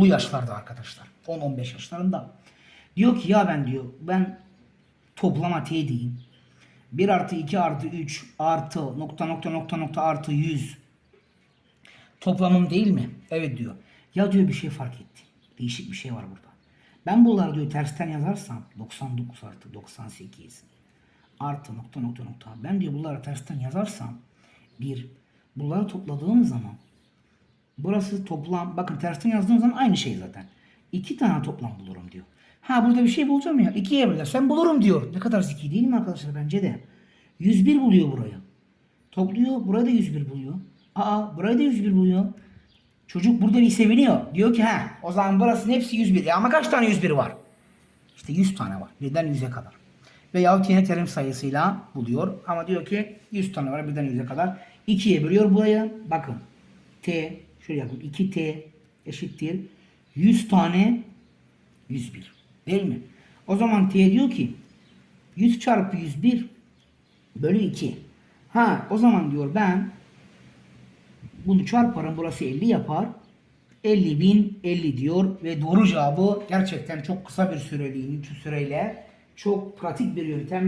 Bu yaşlarda arkadaşlar. 10-15 yaşlarında. Diyor ki ya ben diyor ben toplama t diyeyim. 1 artı 2 artı 3 artı nokta nokta nokta nokta artı 100 toplamım değil mi? Evet diyor. Ya diyor bir şey fark ettim. Değişik bir şey var burada. Ben bunları diyor tersten yazarsam 99 artı 98 artı nokta nokta nokta. Ben diyor bunları tersten yazarsam bir bunları topladığım zaman burası toplam bakın tersten yazdığım zaman aynı şey zaten. İki tane toplam bulurum diyor. Ha burada bir şey bulacağım ya. ikiye bölersem bulurum diyor. Ne kadar zeki değil mi arkadaşlar bence de. 101 buluyor burayı. Topluyor. Burayı da 101 buluyor. Aa burayı da 101 buluyor. Çocuk burada bir seviniyor. Diyor ki ha o zaman burasının hepsi 101. E ama kaç tane 101 var? İşte 100 tane var. Birden 100'e kadar. Veyahut yine terim sayısıyla buluyor. Ama diyor ki 100 tane var birden 100'e kadar. 2'ye bölüyor burayı. Bakın. T şöyle yapın. 2T eşittir. 100 tane 101. Değil mi? O zaman T diyor ki 100 çarpı 101 bölü 2. Ha o zaman diyor ben bunu çarparım burası 50 yapar. 50 bin 50 diyor ve doğru cevabı gerçekten çok kısa bir süreliğine süreyle çok pratik bir yöntem